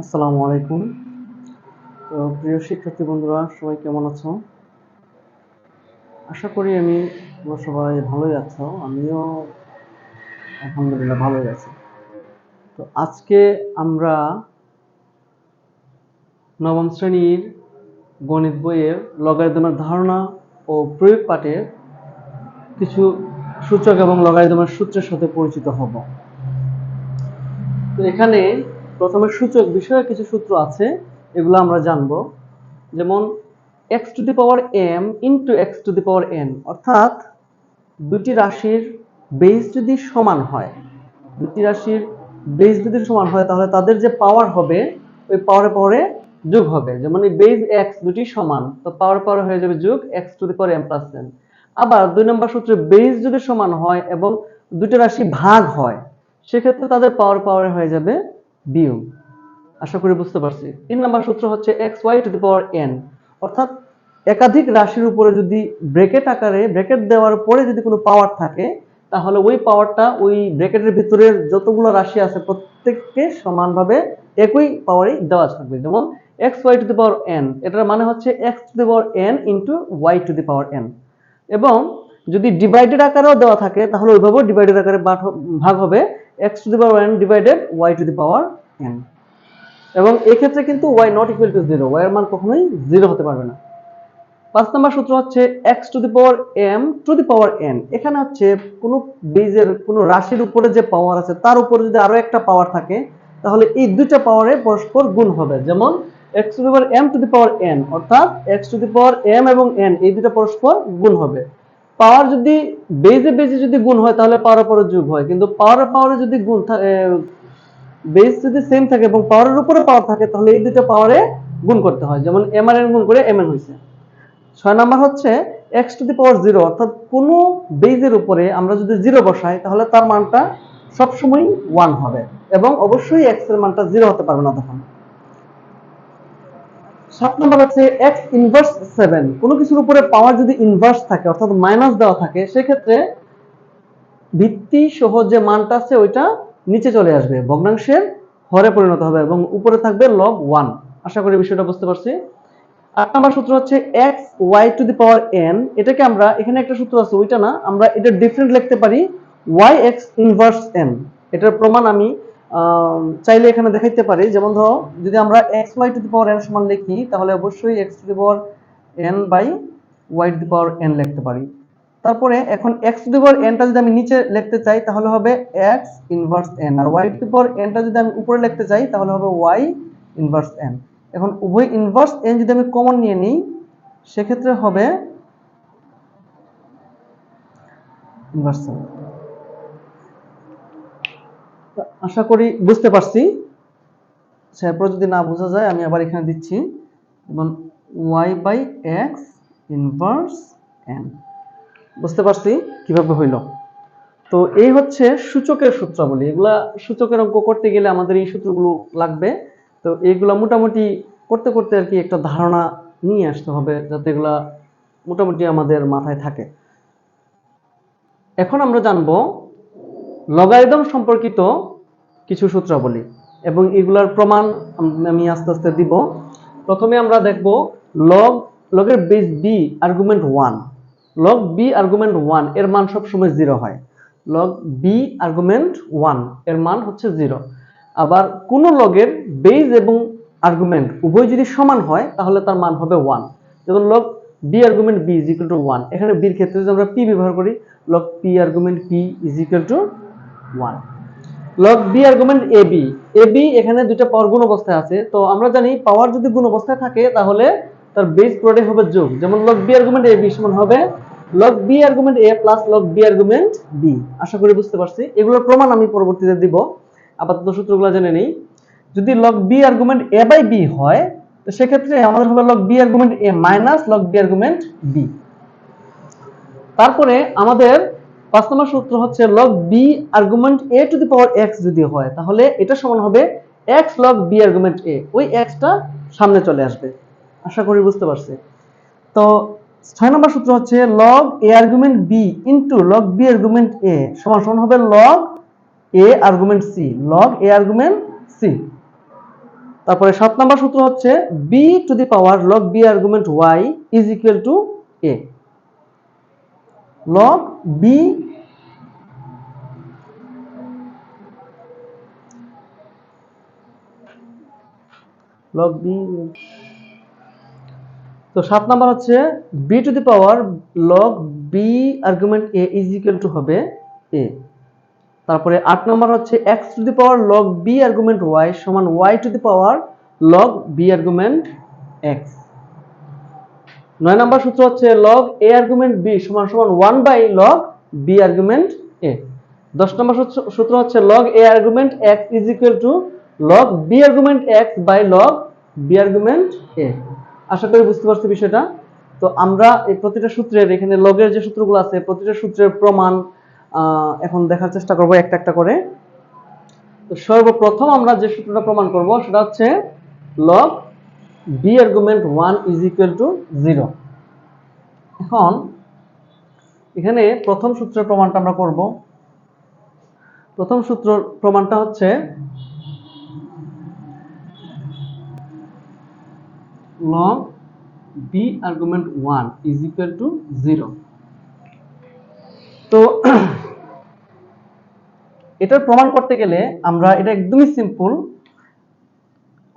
আসসালামু আলাইকুম। তো প্রিয় শিক্ষার্থী বন্ধুরা, সবাই কেমন আছো? আশা করি আমি সবাই ভালোই আছো, আমিও আলহামদুলিল্লাহ ভালোই আছি। তো আজকে আমরা নবম শ্রেণির গণিত বইয়ের লগারিদমের ধারণা ও প্রয়োগ পাঠের কিছু সূচক এবং লগারিদমের সূত্রের সাথে পরিচিত হব। তো এখানে প্রথমে সূচক বিষয়ে কিছু সূত্র আছে, এগুলো আমরা জানব। যেমন x to the power m into x to the power n, অর্থাৎ দুটি রাশির বেস যদি সমান হয় দুটি রাশির বেস যদি সমান হয়, তাহলে তাদের যে পাওয়ার হবে, ওই পাওয়ারে পাওয়ারে যোগ হবে। যেমন, এই বেস x দুটি সমান, তো পাওয়ার পাওয়ার হয়ে যাবে যোগ x to the power m plus n আবার দুই নম্বর সূত্রে বেস যদি সমান হয় এবং দুটো রাশি ভাগ হয়, সেক্ষেত্রে তাদের পাওয়ার পাওয়ার হয়ে যাবে বিয়োগ। আশা করি বুঝতে পারছি। তিন নম্বর সূত্র হচ্ছে x y to the power n অর্থাৎ একাধিক রাশির উপরে যদি ব্রেকেট আকারে ব্রেকেট দেওয়ার পরে যদি কোনো পাওয়ার থাকে, তাহলে ওই পাওয়ারটা ওই ব্রেকেটের ভিতরে যতগুলো রাশি আছে প্রত্যেককে সমানভাবে একই পাওয়ারই দেওয়া থাকবে। যেমন x y to the power n এটার মানে হচ্ছে x to the power n into y to the power n এবং যদি ডিভাইডেড আকারেও দেওয়া থাকে, তাহলে ওইভাবেও ডিভাইডেড আকারে ভাগ হবে। X to the power n divided y to the power n এবং এক্ষেত্রে কিন্তু y not equal to zero y এর মান কখনোই জিরো হতে পারবে না। পাঁচ নম্বর সূত্র হচ্ছে x to the power m to the power n এখানে হচ্ছে কোনো বীজের কোনো রাশির উপরে যে পাওয়ার আছে, তার উপরে যদি আরও একটা পাওয়ার থাকে, তাহলে এই দুইটা পাওয়ারে পরস্পর গুণ হবে। যেমন x to the power m to the power n অর্থাৎ x to the power m এবং এন এই দুটো পরস্পর গুণ হবে। পাওয়ার যদি বেজে বেজে যদি গুণ হয় তাহলে পাওয়ার পরে যোগ হয়। কিন্তু পাওয়ার পাওয়ারে যদি গুণ এ, যদি সেম থাকে এবং পাওয়ারের উপরে পাওয়ার থাকে তাহলে এই দুটো পাওয়ারে গুণ করতে হয়। যেমন এম আর এন গুণ করে এম এন হয়েছে। ছয় নাম্বার হচ্ছে x to the power zero অর্থাৎ কোনো বেজের উপরে আমরা যদি জিরো বসাই তাহলে তার মানটা সবসময় ওয়ান হবে। এবং অবশ্যই এক্সের মানটা জিরো হতে পারবে না তখন। সাত নম্বর হচ্ছে এক্স ইনভার্স সেভেন কোনো কিছুর উপরে পাওয়ার যদি ইনভার্স থাকে অর্থাৎ মাইনাস দেওয়া থাকে সেক্ষেত্রে ভিত্তি সহ যে মানটা আছে ওইটা নিচে চলে আসবে। ভগ্নাংশের হরে পরিণত হবে এবং উপরে থাকবে লগ ওয়ান আশা করি বিষয়টা বুঝতে পারছি। আট নম্বর সূত্র হচ্ছে x y to the power n এটাকে আমরা এখানে একটা সূত্র আছে ওইটা না আমরা এটা ডিফারেন্ট লিখতে পারি ওয়াই এক্স ইনভার্স এন এটার প্রমাণ আমি আম, চাইলে এখানে দেখাইতে পারি। যেমন ধরো, যদি আমরা x y to the power n সমান লিখি, তাহলে অবশ্যই x to the power n by y to the power n লিখতে পারি। তারপরে এখন এক্স টু দি পাওয়ার এনটা যদি আমি নিচে লিখতে চাই, তাহলে হবে এক্স ইনভার্স এন আর ওয়াই টু দি পাওয়ার এনটা যদি আমি উপরে লিখতে চাই, তাহলে হবে ওয়াই ইনভার্স এন এখন উভয় ইনভার্স এন যদি আমি কমন নিয়ে নিই, সেক্ষেত্রে হবে ইনভার্স এন আশা করি বুঝতে পারছি। এরপর যদি না বোঝা যায়, আমি আবার এখানে দিচ্ছি। যেমন y by x inverse n বুঝতে পারছি কীভাবে হইল। তো এই হচ্ছে সূচকের সূত্রাবলী। এগুলা সূচকের অঙ্ক করতে গেলে আমাদের এই সূত্রগুলো লাগবে। তো এইগুলা মোটামুটি করতে করতে আর কি একটা ধারণা নিয়ে আসতে হবে, যাতে এগুলা মোটামুটি আমাদের মাথায় থাকে। এখন আমরা জানব লগারিদম সম্পর্কিত কিছু সূত্রাবলী, এবং এগুলার প্রমাণ আমি আস্তে আস্তে দিব। প্রথমে আমরা দেখব লগ লগের base b argument one log b argument ওয়ানের মান সবসময় জিরো হয়। লগ বি আর্গুমেন্ট ওয়ানের মান হচ্ছে জিরো আবার কোন লগের বেস এবং আর্গুমেন্ট উভয় যদি সমান হয়, তাহলে তার মান হবে ওয়ান যেমন log b argument b is equal to one এখানে বির ক্ষেত্রে যদি আমরা পি ব্যবহার করি log p argument p is equal to one log b argument a b a b এখানে দুইটা পাওয়ার গুণ অবস্থায় আছে। তো আমরা জানি পাওয়ার যদি গুণ অবস্থায় থাকে, তাহলে তার বেস প্রোডাক্ট হবে যোগ। যেমন log b argument a b সমান হবে log b argument a plus log b argument b আশা করি বুঝতে পারছি। এগুলোর প্রমাণ আমি পরবর্তীতে দিব। আপাতত সূত্রগুলো জেনে নেই। যদি log b argument a by b হয়, তো সেক্ষেত্রে আমাদের হবে log b argument a minus log b argument b তারপরে আমাদের পাঁচ নম্বর সূত্র হচ্ছে log b argument a to the power x যদি হয়, তাহলে এটা সমান হবে x log b argument a ওই এক্সটা সামনে চলে আসবে। আশা করি বুঝতে পারছি। তো ছয় নম্বর সূত্র হচ্ছে log a argument b into log b argument a সমান সমান হবে log a argument c log a argument c তারপরে সাত নম্বর সূত্র হচ্ছে b to the power log b argument y is equal to a log b log b তো সাত number হচ্ছে b to the power log b argument a is equal to হবে a তারপরে আট নাম্বার হচ্ছে x to the power log b argument y সমান y to the power log b argument x নয় number সূত্র হচ্ছে log a argument b সমান সমান one by log b argument a দশ নম্বর সূত্র- হচ্ছে log a argument x is equal to log b argument x by log b argument a আশা করি বুঝতে পারছি বিষয়টা। তো আমরা এই প্রতিটা সূত্রের, এখানে লগের যে সূত্রগুলো আছে প্রতিটা সূত্রের প্রমাণ এখন দেখার চেষ্টা করব একটা একটা করে। তো সর্বপ্রথম আমরা যে সূত্রটা প্রমাণ করব, সেটা হচ্ছে log b argument one is equal to zero এখন এখানে প্রথম সূত্রের প্রমাণটা আমরা করব। প্রথম সূত্র প্রমাণটা হচ্ছে log b argument 1 is equal to 0 তো এটার প্রমাণ করতে গেলে আমরা এটা একদমই সিম্পল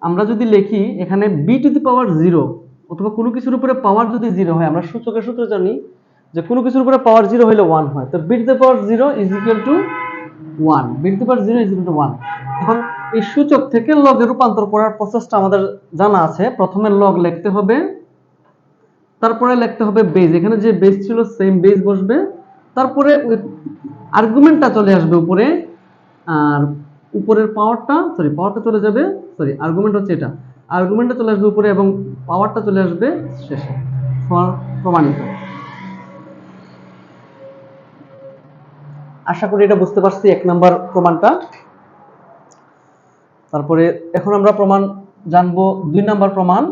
আমরা যদি লিখি, এখানে b to the power zero অথবা কোনো কিছুর উপরে পাওয়ার যদি জিরো হয়, আমরা সূচকের সূত্র জানি যে কোনো কিছুর উপরে পাওয়ার জিরো হলে ওয়ান হয়। তো b to the power 0 is equal to 1 b to the power 0 is equal to 1 এখন এই সূচক থেকে লগে রূপান্তর করার প্রসেসটা আমাদের জানা আছে। প্রথমে লগ লিখতে হবে, তারপরে লিখতে হবে বেজ এখানে যে বেজ ছিল সেম বেজ বসবে। তারপরে আর্গুমেন্টটা চলে আসবে উপরে। আর উপরের পাওয়ারটা সরি পাওয়ারটা চলে যাবে সরি আর্গুমেন্ট হচ্ছে এটা। আর্গুমেন্টটা চলে আসবে উপরে এবং পাওয়ারটা চলে আসবে শেষে প্রমাণিত। আশা করি এটা বুঝতে পারছি, এক নাম্বার প্রমাণটা। তারপরে এখন আমরা প্রমাণ জানব দুই নাম্বার প্রমাণ।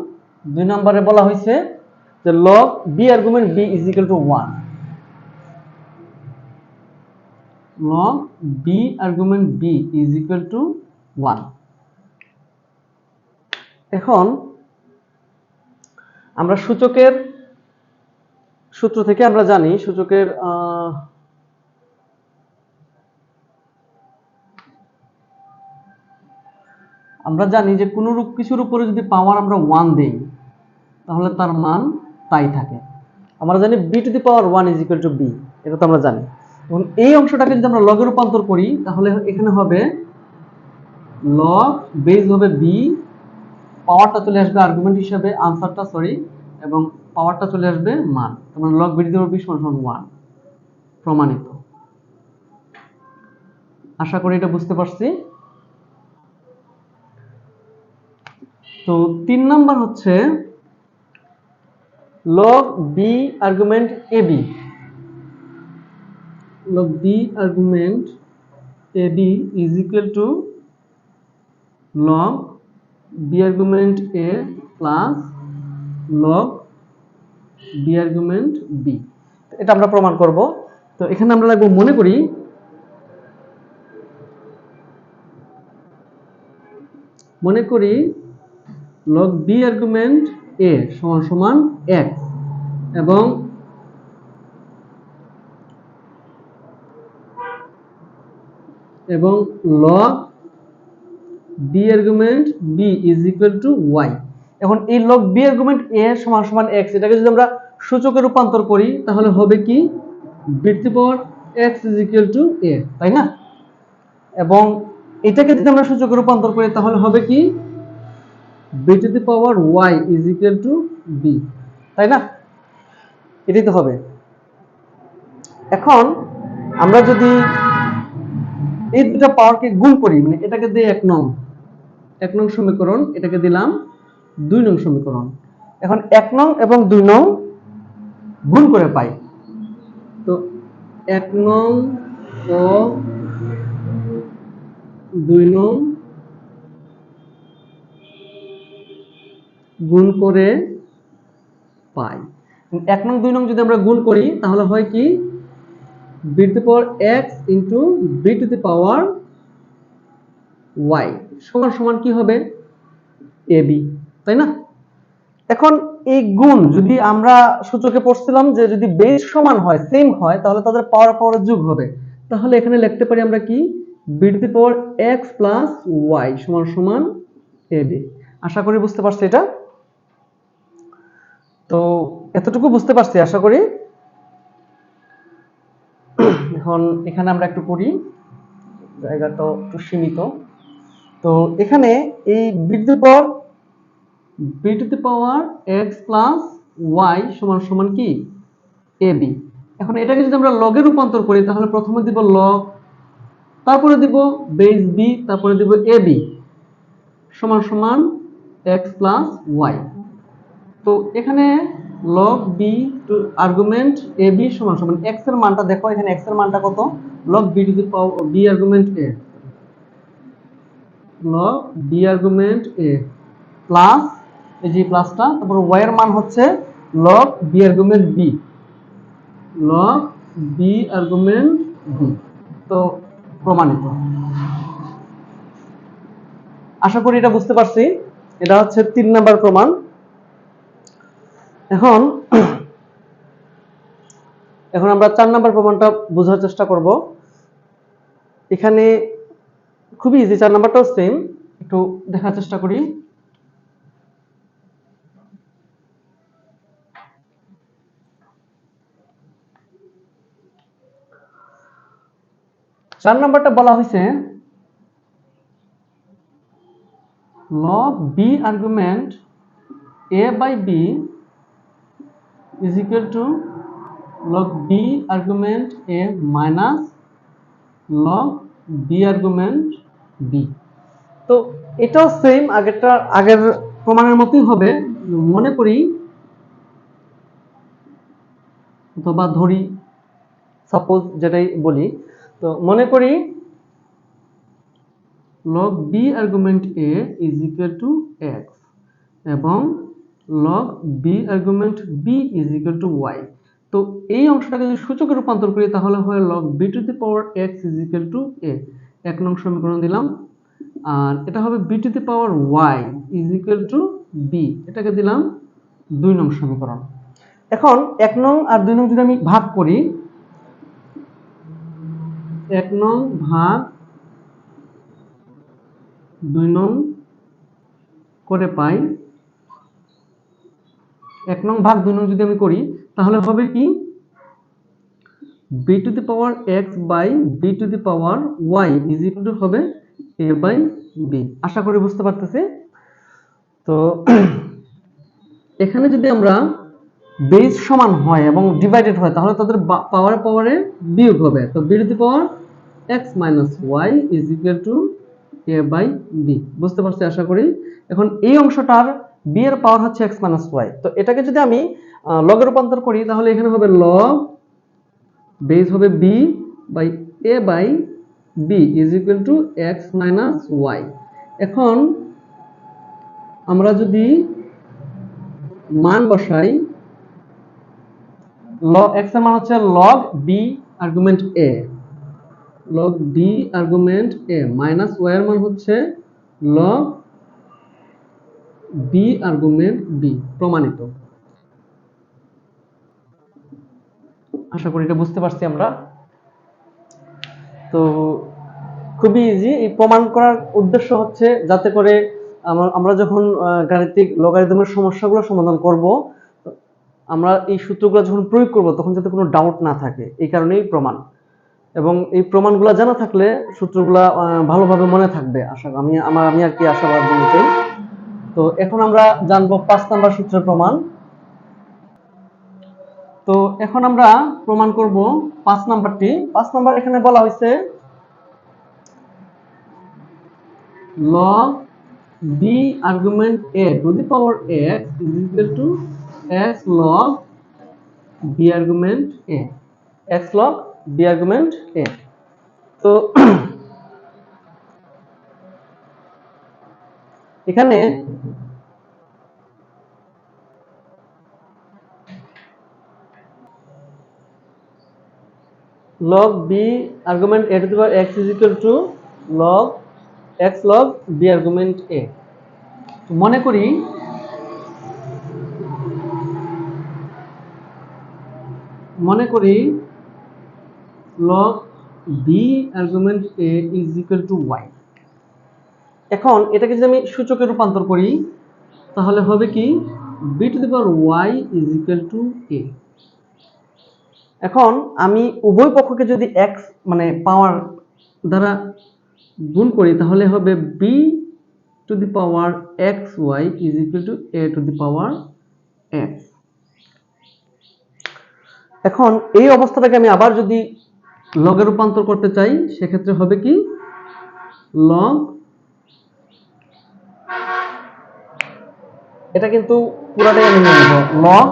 দুই নাম্বারে বলা হয়েছে যে log b argument b is equal to one log b argument b is equal to one এখন আমরা সূচকের সূত্র থেকে আমরা জানি, সূচকের আমরা জানি যে কোনো রূপ কিছুর উপরে যদি পাওয়ার আমরা ওয়ান দেই, তাহলে তার মান তাই থাকে। আমরা জানি b to the power one is equal to b এটা তো আমরা জানি। এই অংশটাকে যদি আমরা লগে রূপান্তর করি, তাহলে এখানে হবে লগ বেজ হবে বি পাওয়ারটা চলে আসবে আর্গুমেন্ট হিসাবে আনসারটা সরি এবং পাওয়ারটা চলে আসবে মান। তোমার লগ বি টু দি সমান ওয়ান প্রমাণিত। আশা করি এটা বুঝতে পারছি। তো তিন নাম্বার হচ্ছে log b argument ab log b argument ab is equal to log b argument a plus log b argument b এটা আমরা প্রমাণ করব তো এখানে আমরা লাগবো মনে করি মনে করি log b আর্গুমেন্ট a সমান সমান x এবং এবং log b argument b is equal to y এখন এই log বি আর্গুমেন্ট এ সমান সমান এক্স এটাকে যদি আমরা সূচকে রূপান্তর করি, তাহলে হবে কি? বৃত্তি power x is equal to a তাই না? এবং এটাকে যদি আমরা সূচকে রূপান্তর করি, তাহলে হবে কি? b to the power y is equal to b তাই না? এটাই তো হবে। এখন আমরা যদি এই দুটো পাওয়ারকে গুণ করি মানে এটাকে দিয়ে এক নং এক নং সমীকরণ, এটাকে দিলাম দুই নং সমীকরণ। এখন এক নং এবং দুই নং গুণ করে পাই। তো এক নং ও দুই নং গুণ করে পাই। এক নং দুই নং যদি আমরা গুণ করি, তাহলে হয় কি? B to the power x into b to the power y সমান সমান কি হবে? এ বি তাই না? এখন এই গুণ যদি আমরা সূচকে পড়ছিলাম যে যদি বেস সমান হয় সেম হয়, তাহলে তাদের পাওয়ার পাওয়ার যোগ হবে। তাহলে এখানে লিখতে পারি আমরা কি? B to the power x plus y সমান সমান এ বি আশা করি বুঝতে পারছি এটা? তো এতটুকু বুঝতে পারছি, আশা করি। এখন এখানে আমরা একটু করি জায়গা তো একটু সীমিত। তো এখানে এই b to the power b power x plus y সমান সমান কি? এ বি এখন এটাকে যদি আমরা লগে রূপান্তর করি, তাহলে প্রথমে দিব লগ তারপরে দিব বেস বি তারপরে দিব এ বি সমান সমান এক্স প্লাস ওয়াই তো এখানে log b to argument a b সমান সমান এক্সের মানটা দেখো, এখানে এক্সের মানটা কত? Log b to the b argument a log b argument a plus এই যে প্লাসটা তারপর ওয়াই এর মান হচ্ছে log b argument b log b argument b তো প্রমাণিত। আশা করি এটা বুঝতে পারছি। এটা হচ্ছে তিন নাম্বার প্রমাণ। এখন এখন আমরা চার নাম্বার প্রমাণটা বোঝার চেষ্টা করব। এখানে খুবই ইজি চার নাম্বারটাও সেম একটু দেখার চেষ্টা করি। চার নাম্বারটা বলা হয়েছে log b argument a by b is equal to log b argument a minus log b argument b তো এটাও সেম আগেরটা আগের প্রমাণের মতোই হবে মনে করি অথবা ধরি সাপোজ যেটাই বলি তো মনে করি log b argument a is equal to x এবং log b argument, b is equal to y. তো এই অংশটাকে যদি সূচকে রূপান্তর করি, তাহলে হয় log b to the power x is equal to a এক নং সমীকরণ দিলাম। আর এটা হবে b to the power y is equal to b এটাকে দিলাম দুই নং সমীকরণ। এখন এক নং আর দুই নং যদি আমি ভাগ করি, এক নং ভাগ দুই নং করে পাই এক নং ভাগ দুই নং যদি আমি করি, তাহলে হবে কি? B to the power x by b to the power y is to হবে এ বাই বি আশা করি বুঝতে পারতেছি? তো এখানে যদি আমরা বেস সমান হয় এবং ডিভাইডেড হয়, তাহলে তাদের পাওয়ার পাওয়ারে বিয়োগ হবে। তো b to the power x minus y is equal to a by b বুঝতে পারছি? আশা করি? এখন এই অংশটার বি এর পাওয়ার হচ্ছে এক্স মাইনাস ওয়াই তো এটাকে যদি আমি লগের রূপান্তর করি, তাহলে এখানে হবে লগ বেস হবে b by a by b is equal to x minus y এখন আমরা যদি মান বসাই লগ এক্সের মান হচ্ছে log b argument a log b argument a minus y এর মান হচ্ছে log b আর্গুমেন্ট b প্রমাণিত। আশা করি এটা বুঝতে পারছি আমরা। তো খুবই ইজি এই প্রমাণ করার উদ্দেশ্য হচ্ছে যাতে করে আমরা- যখন গাণিতিক লগারিদমের সমস্যাগুলো সমাধান করব, আমরা এই সূত্রগুলো যখন প্রয়োগ করব, তখন যাতে কোনো ডাউট না থাকে। এই কারণেই প্রমাণ। এবং এই প্রমাণগুলো জানা থাকলে সূত্রগুলা ভালোভাবে মনে থাকবে। আশা, আমি, আমার, আমি আর কি আশাবাদ নিতেই তো এখন আমরা জানব পাঁচ নাম্বার সূত্রের প্রমাণ তো এখন আমরা প্রমাণ করব পাঁচ নাম্বারটি পাঁচ নাম্বার এখানে বলা হয়েছে log b argument a to the power x is equal to x log b argument a x log b argument a তো এখানে log b argument a to the power x is equal to log x log b argument a মনে করি মনে করি log b argument a is equal to y এখন এটাকে যদি আমি সূচকে রূপান্তর করি, তাহলে হবে কি? B to the power y is equal to a এখন আমি উভয় পক্ষকে যদি এক্স মানে পাওয়ার দ্বারা গুণ করি, তাহলে হবে b to the power x y is equal to a to the power x এখন এই অবস্থাটাকে আমি আবার যদি লগে রূপান্তর করতে চাই, সেক্ষেত্রে হবে কি? লগ এটা কিন্তু পুরাটাই আমি নিয়ে নেব। লগ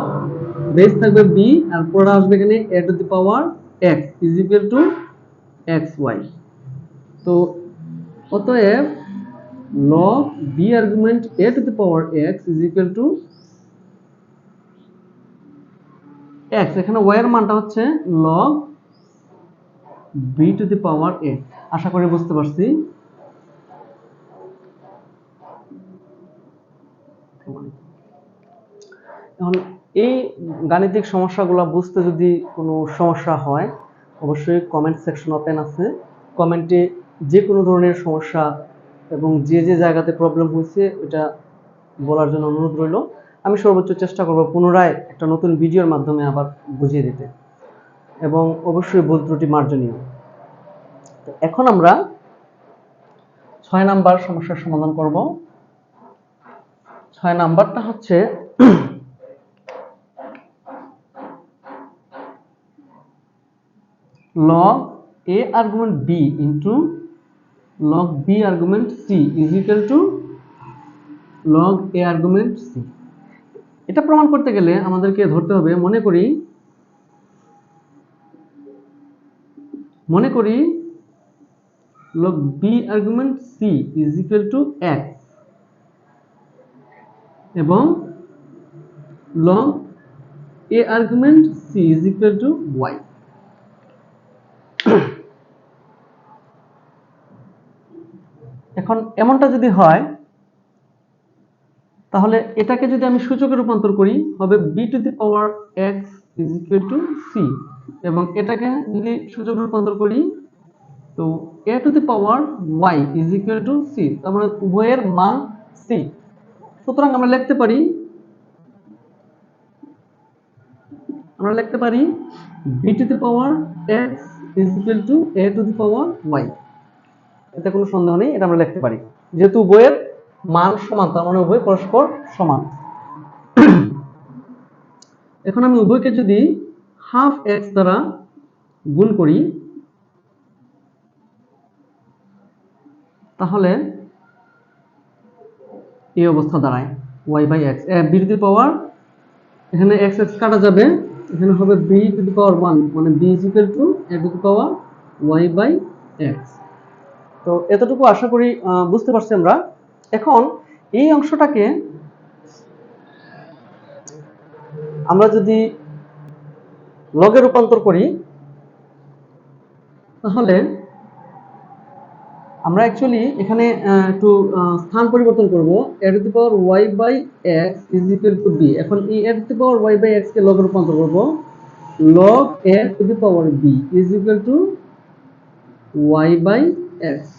বেস থাকবে বি আর পুরোটা আসবে এখানে a to the power x is equal to x y তো অতএব log b argument a to the power x is equal to x এখানে y এর মানটা হচ্ছে log b to the power a আশা করি বুঝতে পারছি। এখন এই গাণিতিক সমস্যাগুলো বুঝতে যদি কোনো সমস্যা হয়, অবশ্যই কমেন্ট সেকশন ওপেন আছে। কমেন্টে যে কোনো ধরনের সমস্যা এবং যে যে জায়গাতে প্রবলেম হয়েছে এটা বলার জন্য অনুরোধ রইল। আমি সর্বোচ্চ চেষ্টা করব পুনরায় একটা নতুন ভিডিওর মাধ্যমে আবার বুঝিয়ে দিতে। এবং অবশ্যই ভুল ত্রুটি মার্জনীয়। তো এখন আমরা ছয় নাম্বার সমস্যার সমাধান করব। ছয় নাম্বারটা হচ্ছে log a argument b into log b argument c is equal to log a argument c এটা প্রমাণ করতে গেলে আমাদেরকে ধরতে হবে মনে করি মনে করি log b argument c is equal to x এবং log a argument c is equal to y এখন এমনটা যদি হয়, তাহলে এটাকে যদি আমি সূচকে রূপান্তর করি, হবে b to the power x is equal to c এবং এটাকে যদি সূচকে রূপান্তর করি, তো a to the power y is equal to c তার মানে উভয়ের মান সি সুতরাং আমরা লিখতে পারি, আমরা লিখতে পারি b to the power x is equal to a to the power y এতে কোনো সন্দেহ নেই, এটা আমরা লিখতে পারি। যেহেতু উভয়ের মান সমান, তার মানে উভয় পরস্পর সমান। এখন আমি উভয়কে যদি হাফ এক্স দ্বারা গুণ করি, তাহলে এই অবস্থা দাঁড়ায় y by x b to the power এখানে এক্স এক্স কাটা যাবে, এখানে হবে b to the power one মানে b is equal to a to the power y by x তো এতটুকু আশা করি বুঝতে পারছি আমরা। এখন এই অংশটাকে আমরা যদি লগে রূপান্তর করি, তাহলে আমরা অ্যাকচুয়ালি এখানে একটু স্থান পরিবর্তন করব। A to the power y by x is equal to b এখন এই a to the power y by x কে লগে রূপান্তর করব। Log a to the power b is equal to y by x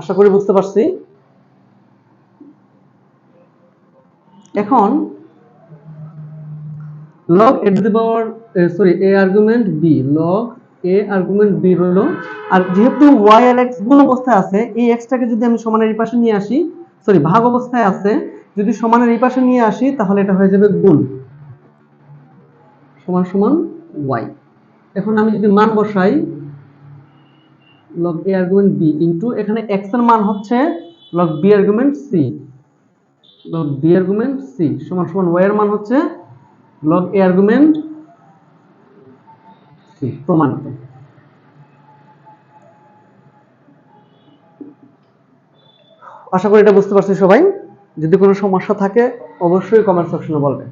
আশা করি বুঝতে পারছি। এখন, log a to the power sorry a argument b, log a argument b হলো, আর যেহেতু y আর x গুণ অবস্থায় আছে, এই x টাকে যদি আমি সমানের এই পাশে নিয়ে আসি সরি ভাগ অবস্থায় আছে, যদি সমানের এই পাশে নিয়ে আসি, তাহলে এটা হয়ে যাবে গুণ। সমান সমান y এখন আমি যদি মান বসাই log a argument b into এখানে x এর মান হচ্ছে log b argument c log b argument c সমান সমান y এর মান হচ্ছে log a argument c প্রমাণিত। আশা করি এটা বুঝতে পারছি সবাই। যদি কোনো সমস্যা থাকে, অবশ্যই কমেন্ট সেকশনে বলবেন।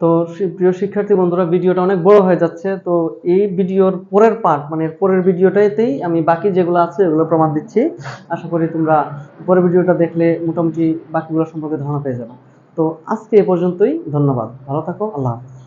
তো প্রিয় শিক্ষার্থী বন্ধুরা, ভিডিওটা অনেক বড় হয়ে যাচ্ছে। তো এই ভিডিওর পরের পার্ট মানে পরের ভিডিওটাতেই আমি বাকি যেগুলো আছে এগুলো প্রমাণ দিচ্ছি। আশা করি তোমরা পরের ভিডিওটা দেখলে মোটামুটি বাকিগুলো সম্পর্কে ধারণা পেয়ে যাবে। তো আজকে এ পর্যন্তই, ধন্যবাদ। ভালো থাকো, আল্লাহ হাফিজ।